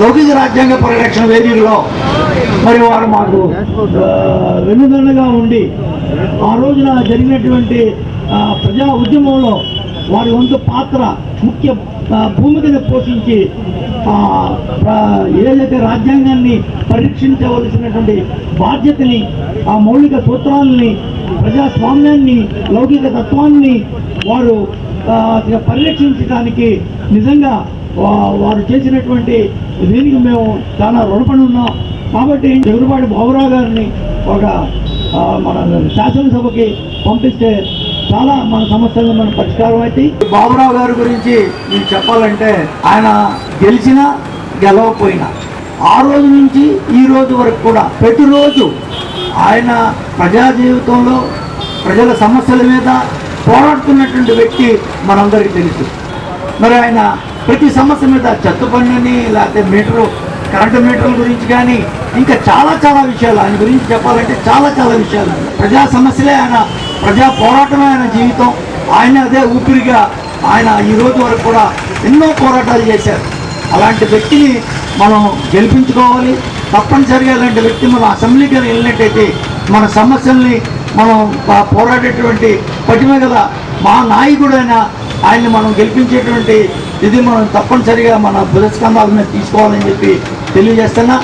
లౌకిక రాజ్యాంగ పరిరక్షణ వేదికలో మరి వారు మాకు ఆ, వెన్నుదన్నుగా ఉండి ఆ రోజున జరిగినటువంటి ప్రజా ఉద్యమంలో వారి వంతు పాత్ర ముఖ్య భూమికని భూమికను పోషించి ఏదైతే రాజ్యాంగాన్ని పరీక్షించవలసినటువంటి బాధ్యతని ఆ మౌలిక సూత్రాలని ప్రజాస్వామ్యాన్ని లౌకిక తత్వాన్ని వారు పరిరక్షించడానికి నిజంగా వారు చేసినటువంటి దీనికి మేము చాలా రుణపడి ఉన్నాం. కాబట్టి జగురుపాటి బాబురావు గారిని ఒక మన శాసనసభకి పంపిస్తే చాలా మన సమస్యలు మన పరిష్కారం అయితే. బాబురావు గారి గురించి మీరు చెప్పాలంటే ఆయన గెలిచినా గెలవకపోయినా ఆ రోజు నుంచి ఈ రోజు వరకు కూడా ప్రతిరోజు ఆయన ప్రజా జీవితంలో ప్రజల సమస్యల మీద పోరాడుతున్నటువంటి వ్యక్తి మనందరికీ తెలుసు. మరి ఆయన ప్రతి సమస్య మీద చెత్త పన్నుని లేకపోతే మీటరు కరెంటు మీటర్ల గురించి కానీ ఇంకా చాలా చాలా విషయాలు ఆయన గురించి చెప్పాలంటే చాలా చాలా విషయాలు. ప్రజా సమస్యలే ఆయన ప్రజా పోరాటమే ఆయన జీవితం. ఆయన అదే ఊపిరిగా ఆయన ఈ రోజు వరకు కూడా ఎన్నో పోరాటాలు చేశారు. అలాంటి వ్యక్తిని మనం గెలిపించుకోవాలి. తప్పనిసరిగా ఇలాంటి వ్యక్తి మనం అసెంబ్లీకి వెళ్ళినట్టయితే మన సమస్యల్ని మనం పోరాడేటువంటి పటిమ గల మా నాయకుడైన ఆయన్ని మనం గెలిపించేటువంటి ఇది మనం తప్పనిసరిగా మన బుధస్కంధాల మీద తీసుకోవాలని చెప్పి తెలియజేస్తున్నా.